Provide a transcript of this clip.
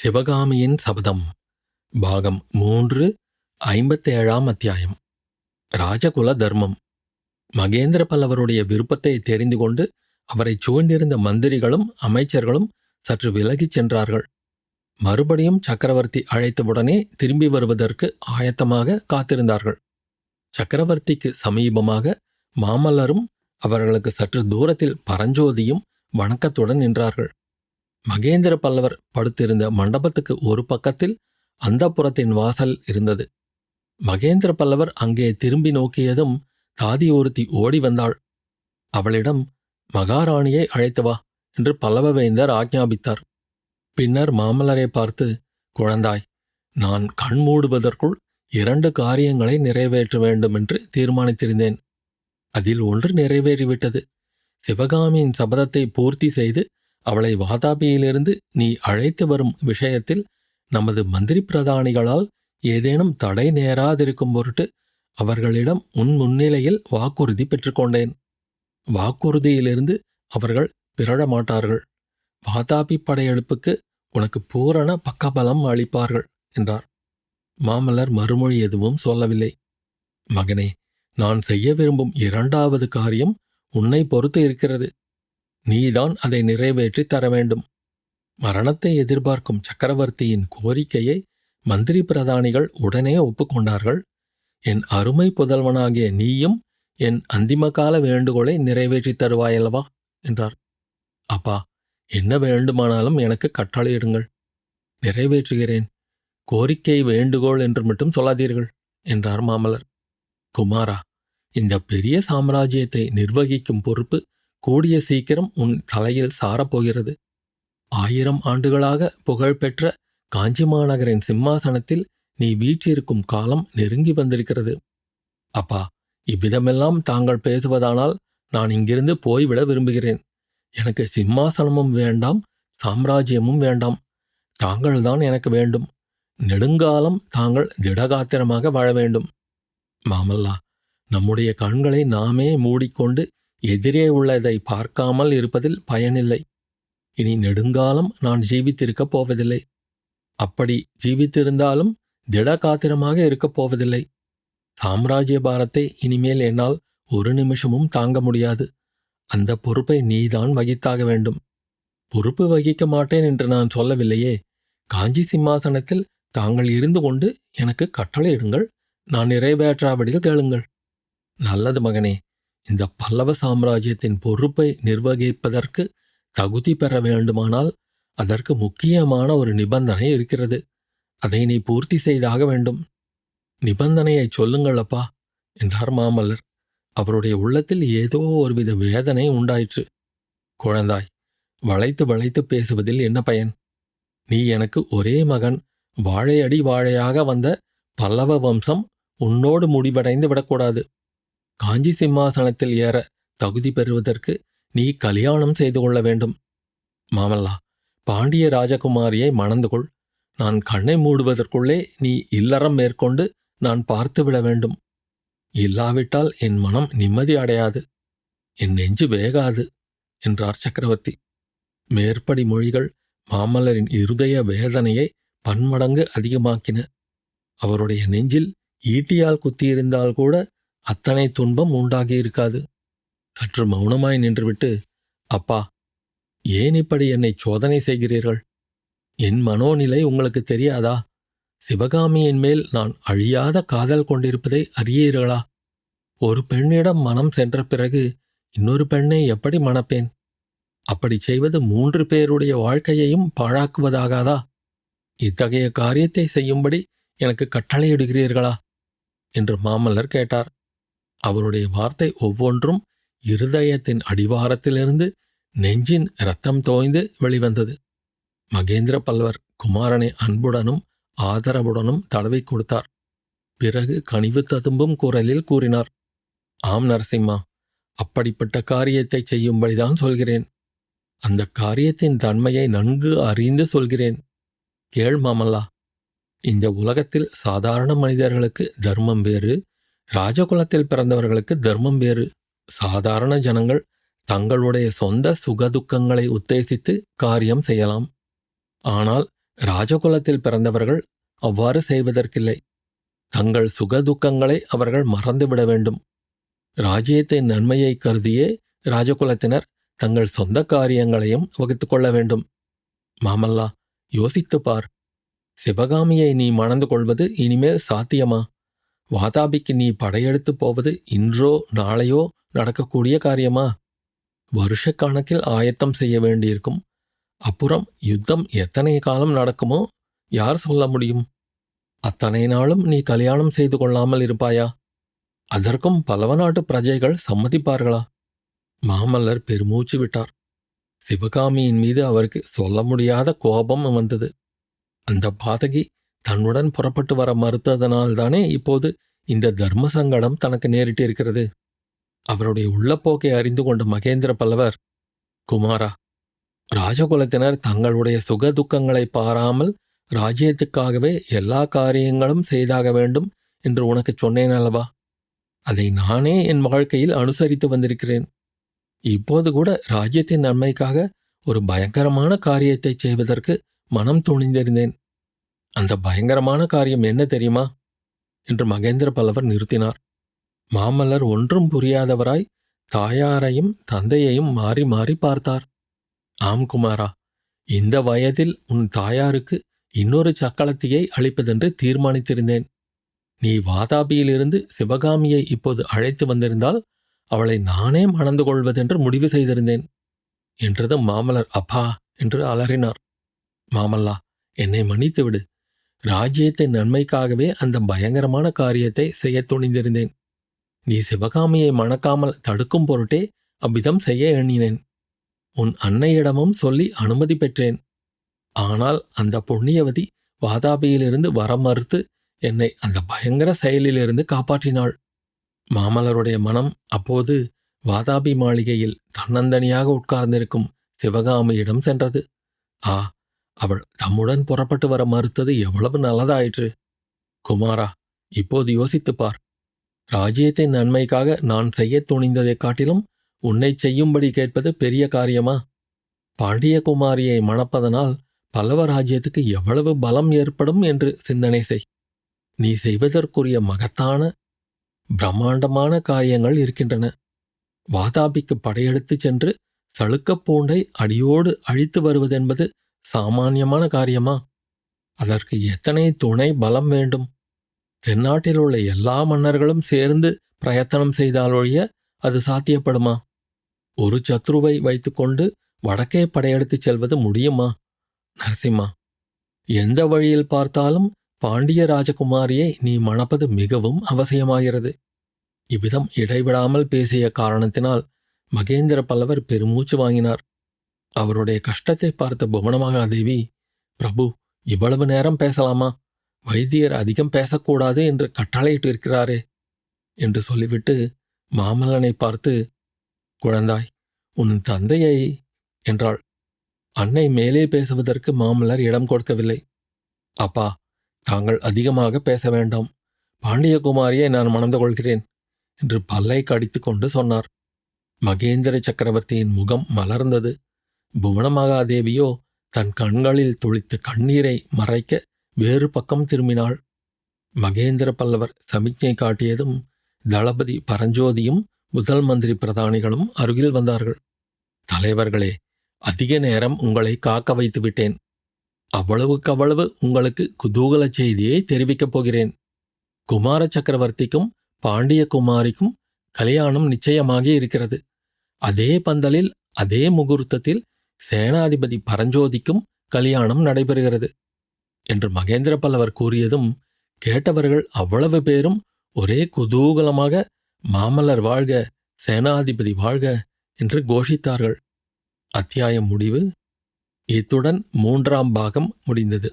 சிவகாமியின் சபதம் பாகம் மூன்று ஐம்பத்தேழாம் அத்தியாயம். ராஜகுல தர்மம். மகேந்திர பல்லவருடைய விருப்பத்தை தெரிந்து கொண்டு அவரைச் சூழ்ந்திருந்த மந்திரிகளும் அமைச்சர்களும் சற்று விலகிச் சென்றார்கள். மறுபடியும் சக்கரவர்த்தி அழைத்தவுடனே திரும்பி வருவதற்கு ஆயத்தமாக காத்திருந்தார்கள். சக்கரவர்த்திக்கு சமீபமாக மாமல்லரும் அவர்களுக்கு சற்று தூரத்தில் பரஞ்சோதியும் வணக்கத்துடன் நின்றார்கள். மகேந்திர பல்லவர் படுத்திருந்த மண்டபத்துக்கு ஒரு பக்கத்தில் அந்தப்புறத்தின் வாசல் இருந்தது. மகேந்திர பல்லவர் அங்கே திரும்பி நோக்கியதும் தாதி ஒருத்தி ஓடி வந்தாள். அவளிடம் மகாராணியை அழைத்து வா என்று பல்லவவேந்தர் ஆக்ஞாபித்தார் பின்னர் மாமல்லரை பார்த்து குழந்தாய் நான் கண் மூடுவதற்குள் இரண்டு காரியங்களை நிறைவேற்ற வேண்டும் என்று தீர்மானித்திருந்தேன். அதில் ஒன்று நிறைவேறிவிட்டது. சிவகாமியின் சபதத்தை பூர்த்தி செய்து அவளை வாதாபியிலிருந்து நீ அழைத்து வரும் விஷயத்தில் நமது மந்திரி பிரதானிகளால் ஏதேனும் தடை நேராதிருக்கும் பொருட்டு அவர்களிடம் உன் முன்னிலையில் வாக்குறுதி பெற்றுக்கொண்டேன். வாக்குறுதியிலிருந்து அவர்கள் பிறழ மாட்டார்கள் வாதாபி படையெடுப்புக்கு உனக்கு பூரண பக்கபலம் அளிப்பார்கள் என்றார். மாமல்லர் மறுமொழி எதுவும் சொல்லவில்லை. மகனே நான் செய்ய விரும்பும் இரண்டாவது காரியம் உன்னை பொறுத்து இருக்கிறது. நீதான் அதை நிறைவேற்றி தர வேண்டும் மரணத்தை எதிர்பார்க்கும் சக்கரவர்த்தியின் கோரிக்கையை மந்திரி பிரதானிகள் உடனே ஒப்புக்கொண்டார்கள். என் அருமை புதல்வனாகிய நீயும் என் அந்திமகால வேண்டுகோளை நிறைவேற்றித் தருவாயல்லவா? என்றார். அப்பா என்ன வேண்டுமானாலும் எனக்கு கட்டளையிடுங்கள். நிறைவேற்றுகிறேன். கோரிக்கை வேண்டுகோள் என்று மட்டும் சொல்லாதீர்கள் என்றார் மாமலர் குமாரா இந்த பெரிய சாம்ராஜ்யத்தை நிர்வகிக்கும் பொறுப்பு கூடிய சீக்கிரம் உன் தலையில் சாரப்போகிறது. ஆயிரம் ஆண்டுகளாக புகழ்பெற்ற காஞ்சி மாநகரின் சிம்மாசனத்தில் நீ வீற்றிருக்கும் காலம் நெருங்கி வந்திருக்கிறது. அப்பா இவ்விதமெல்லாம் தாங்கள் பேசுவதானால் நான் இங்கிருந்து போய்விட விரும்புகிறேன். எனக்கு சிம்மாசனமும் வேண்டாம் சாம்ராஜ்யமும் வேண்டாம். தாங்கள்தான் எனக்கு வேண்டும். நெடுங்காலம் தாங்கள் திடகாத்திரமாக வாழ வேண்டும். மாமல்லா நம்முடைய கண்களை நாமே மூடிக்கொண்டு எதிரே உள்ளதை பார்க்காமல் இருப்பதில் பயனில்லை. இனி நெடுங்காலம் நான் ஜீவித்திருக்கப் போவதில்லை. அப்படி ஜீவித்திருந்தாலும் திடகாத்திரமாக இருக்கப் போவதில்லை. சாம்ராஜ்ய பாரத்தை இனிமேல் என்னால் ஒரு நிமிஷமும் தாங்க முடியாது. அந்த பொறுப்பை நீதான் வகித்தாக வேண்டும். பொறுப்பு வகிக்க மாட்டேன் என்று நான் சொல்லவில்லையே. காஞ்சி சிம்மாசனத்தில் தாங்கள் இருந்து கொண்டு எனக்கு கட்டளையிடுங்கள் நான் நிறைவேற்றாவிடில் கேளுங்கள். நல்லது மகனே இந்த பல்லவ சாம்ராஜ்யத்தின் பொறுப்பை நிர்வகிப்பதற்கு தகுதி பெற வேண்டுமானால் அதற்கு முக்கியமான ஒரு நிபந்தனை இருக்கிறது. அதை நீ பூர்த்தி செய்தாக வேண்டும். நிபந்தனையை சொல்லுங்கள் அப்பா என்றார் மாமல்லர். அவருடைய உள்ளத்தில் ஏதோ ஒருவித வேதனை உண்டாயிற்று. குழந்தாய் வளைத்து வளைத்து பேசுவதில் என்ன பயன்? நீ எனக்கு ஒரே மகன் வாழையடி வாழையாக வந்த பல்லவ வம்சம் உன்னோடு முடிவடைந்து விடக்கூடாது. காஞ்சி சிம்மாசனத்தில் ஏற தகுதி பெறுவதற்கு நீ கல்யாணம் செய்து கொள்ள வேண்டும். மாமல்லா பாண்டிய ராஜகுமாரியை மணந்து கொள். நான் கண்ணை மூடுவதற்குள்ளே நீ இல்லறம் மேற்கொண்டு நான் பார்த்துவிட வேண்டும். இல்லாவிட்டால் என் மனம் நிம்மதி அடையாது. என் நெஞ்சு வேகாது என்றார் சக்கரவர்த்தி. மேற்படி மொழிகள் மாமல்லரின் இருதய வேதனையை பன்மடங்கு அதிகமாக்கின. அவருடைய நெஞ்சில் ஈட்டியால் குத்தியிருந்தால் கூட அத்தனை துன்பம் உண்டாகி இருக்காது. சற்று மௌனமாய் நின்றுவிட்டு அப்பா ஏன் இப்படி என்னை சோதனை செய்கிறீர்கள்? என் மனோநிலை உங்களுக்கு தெரியாதா? சிவகாமியின் மேல் நான் அழியாத காதல் கொண்டிருப்பதை அறியீர்களா? ஒரு பெண்ணிடம் மனம் சென்ற பிறகு இன்னொரு பெண்ணை எப்படி மணப்பேன்? அப்படி செய்வது மூன்று பேருடைய வாழ்க்கையையும் பாழாக்குவதாகாதா? இத்தகைய காரியத்தை செய்யும்படி எனக்கு கட்டளையிடுகிறீர்களா? என்று மாமல்லர் கேட்டார். அவருடைய வார்த்தை ஒவ்வொன்றும் இருதயத்தின் அடிவாரத்திலிருந்து நெஞ்சின் இரத்தம் தோய்ந்து வெளிவந்தது. மகேந்திர பல்வர் குமாரனை அன்புடனும் ஆதரவுடனும் தடவி கொடுத்தார். பிறகு கனிவு ததும்பும் குரலில் கூறினார் ஆம் நரசிம்மா அப்படிப்பட்ட காரியத்தை செய்யும்படிதான் சொல்கிறேன். அந்த காரியத்தின் தன்மையை நன்கு அறிந்து சொல்கிறேன். கேள் மாமல்லா இந்த உலகத்தில் சாதாரண மனிதர்களுக்கு தர்மம் வேறு ராஜகுலத்தில் பிறந்தவர்களுக்கு தர்மம் வேறு. சாதாரண ஜனங்கள் தங்களுடைய சொந்த சுகதுக்கங்களை உத்தேசித்து காரியம் செய்யலாம். ஆனால் ராஜகுலத்தில் பிறந்தவர்கள் அவ்வாறு செய்வதற்கில்லை. தங்கள் சுகதுக்கங்களை அவர்கள் மறந்துவிட வேண்டும். ராஜ்யத்தின் நன்மையை கருதியே ராஜகுலத்தினர் தங்கள் சொந்த காரியங்களையும் வகுத்துக் கொள்ள வேண்டும். மாமல்லா யோசித்துப் பார். சிவகாமியை நீ மணந்து கொள்வது இனிமேல் சாத்தியமா? வாதாபிக்கு நீ படையெடுத்துப் போவது இன்றோ நாளையோ நடக்கக்கூடிய காரியமா? வருஷக்கணக்கில் ஆயத்தம் செய்ய வேண்டியிருக்கும். அப்புறம் யுத்தம் எத்தனை காலம் நடக்குமோ? யார் சொல்ல முடியும்? அத்தனை நாளும் நீ கல்யாணம் செய்து கொள்ளாமல் இருப்பாயா? அதற்கும் பலவ நாட்டு பிரஜைகள் சம்மதிப்பார்களா? மாமல்லர் பெருமூச்சு விட்டார். சிவகாமியின் மீது அவருக்கு சொல்ல முடியாத கோபம் வந்தது. அந்த பாதகி தன்னுடன் புறப்பட்டு வர மறுத்ததனால்தானே இப்போது இந்த தர்ம சங்கடம் தனக்கு நேரிட்டிருக்கிறது அவருடைய உள்ளப்போக்கை அறிந்து கொண்ட மகேந்திர பல்லவர் குமாரா ராஜகுலத்தினர் தங்களுடைய சுக துக்கங்களை பாராமல் ராஜ்யத்துக்காகவே எல்லா காரியங்களும் செய்தாக வேண்டும் என்று உனக்கு சொன்னேன் அல்லவா? அதை நானே என் வாழ்க்கையில் அனுசரித்து வந்திருக்கிறேன். இப்போது கூட ராஜ்யத்தின் நன்மைக்காக ஒரு பயங்கரமான காரியத்தை செய்வதற்கு மனம் துணிந்திருந்தேன். அந்த பயங்கரமான காரியம் என்ன தெரியுமா? என்று மகேந்திர பல்லவர் நிறுத்தினார். மாமல்லர் ஒன்றும் புரியாதவராய் தாயாரையும் தந்தையையும் மாறி மாறி பார்த்தார். ஆம் குமாரா இந்த வயதில் உன் தாயாருக்கு இன்னொரு சக்களத்தியை அளிப்பதென்று தீர்மானித்திருந்தேன். நீ வாதாபியிலிருந்து சிவகாமியை இப்போது அழைத்து வந்திருந்தால் அவளை நானே மணந்து கொள்வதென்று முடிவு செய்திருந்தேன் என்றதும் மாமல்லர் அப்பா என்று அலறினார். மாமல்லா என்னை மன்னித்து விடு ராஜ்யத்தின் நன்மைக்காகவே அந்த பயங்கரமான காரியத்தை செய்யத் துணிந்திருந்தேன். நீ சிவகாமியை மணக்காமல் தடுக்கும் பொருட்டே அவ்விதம் செய்ய எண்ணினேன். உன் அன்னையிடமும் சொல்லி அனுமதி பெற்றேன். ஆனால் அந்த புண்ணியவதி வாதாபியிலிருந்து வர மறுத்து என்னை அந்த பயங்கர செயலிலிருந்து காப்பாற்றினாள். மாமலருடைய மனம் அப்போது வாதாபி மாளிகையில் தன்னந்தனியாக உட்கார்ந்திருக்கும் சிவகாமியிடம் சென்றது. ஆ அவள் தம்முடன் புறப்பட்டு வர மறுத்தது எவ்வளவு நல்லதாயிற்று. குமாரா இப்போது யோசித்துப் பார். ராஜ்யத்தின் நன்மைக்காக நான் செய்யத் துணிந்ததைக் காட்டிலும் உன்னை செய்யும்படி கேட்பது பெரிய காரியமா? பாண்டியகுமாரியை மணப்பதனால் பல்லவ ராஜ்யத்துக்கு எவ்வளவு பலம் ஏற்படும் என்று சிந்தனை செய். நீ செய்வதற்குரிய மகத்தான பிரம்மாண்டமான காரியங்கள் இருக்கின்றன. வாதாபிக்கு படையெடுத்துச் சென்று சளுக்கப் பூண்டை அடியோடு அழித்து வருவதென்பது சாமானியமான காரியமா? அதற்கு எத்தனை துணை பலம் வேண்டும்? தென்னாட்டில் உள்ள எல்லா மன்னர்களும் சேர்ந்து பிரயத்தனம் செய்தாலொழிய அது சாத்தியப்படுமா? ஒரு சத்ருவை வைத்துக்கொண்டு வடக்கே படையெடுத்துச் செல்வது முடியுமா? நரசிம்மா எந்த வழியில் பார்த்தாலும் பாண்டிய ராஜகுமாரியை நீ மணப்பது மிகவும் அவசியமாகிறது. இவ்விதம் இடைவிடாமல் பேசிய காரணத்தினால் மகேந்திர பல்லவர் பெருமூச்சு வாங்கினார். அவருடைய கஷ்டத்தை பார்த்த புவனமகாதேவி பிரபு இவ்வளவு நேரம் பேசலாமா? வைத்தியர் அதிகம் பேசக்கூடாது என்று கட்டளையிட்டிருக்கிறாரே என்று சொல்லிவிட்டு மாமல்லனை பார்த்து குழந்தாய் உன் தந்தையை என்றாள். அன்னை மேலே பேசுவதற்கு மாமல்லர் இடம் கொடுக்கவில்லை. அப்பா தாங்கள் அதிகமாக பேச வேண்டாம். பாண்டியகுமாரியை நான் மணந்து கொள்கிறேன் என்று பல்லை கடித்துக் கொண்டு சொன்னார். மகேந்திர சக்கரவர்த்தியின் முகம் மலர்ந்தது. புவனமகாதேவியோ தன் கண்களில் துளித்த கண்ணீரை மறைக்க வேறு பக்கம் திரும்பினாள். மகேந்திர பல்லவர் சமிக்ஞை காட்டியதும் தளபதி பரஞ்சோதியும் முதல் மந்திரி பிரதானிகளும் அருகில் வந்தார்கள். தலைவர்களே அதிக நேரம் உங்களை காக்க வைத்து விட்டேன். அவ்வளவுக்கவ்வளவு உங்களுக்கு குதூகல செய்தியை தெரிவிக்கப் போகிறேன். குமார சக்கரவர்த்திக்கும் பாண்டிய குமாரிக்கும் கல்யாணம் நிச்சயமாகி இருக்கிறது. அதே பந்தலில் அதே முகூர்த்தத்தில் சேனாதிபதி பரஞ்சோதிக்கும் கல்யாணம் நடைபெறுகிறது என்று மகேந்திர பல்லவர் கூறியதும் கேட்டவர்கள் அவ்வளவு பேரும் ஒரே குதூகலமாக மாமல்லர் வாழ்க சேனாதிபதி வாழ்க என்று கோஷித்தார்கள். அத்தியாயம் முடிவு. இத்துடன் மூன்றாம் பாகம் முடிந்தது.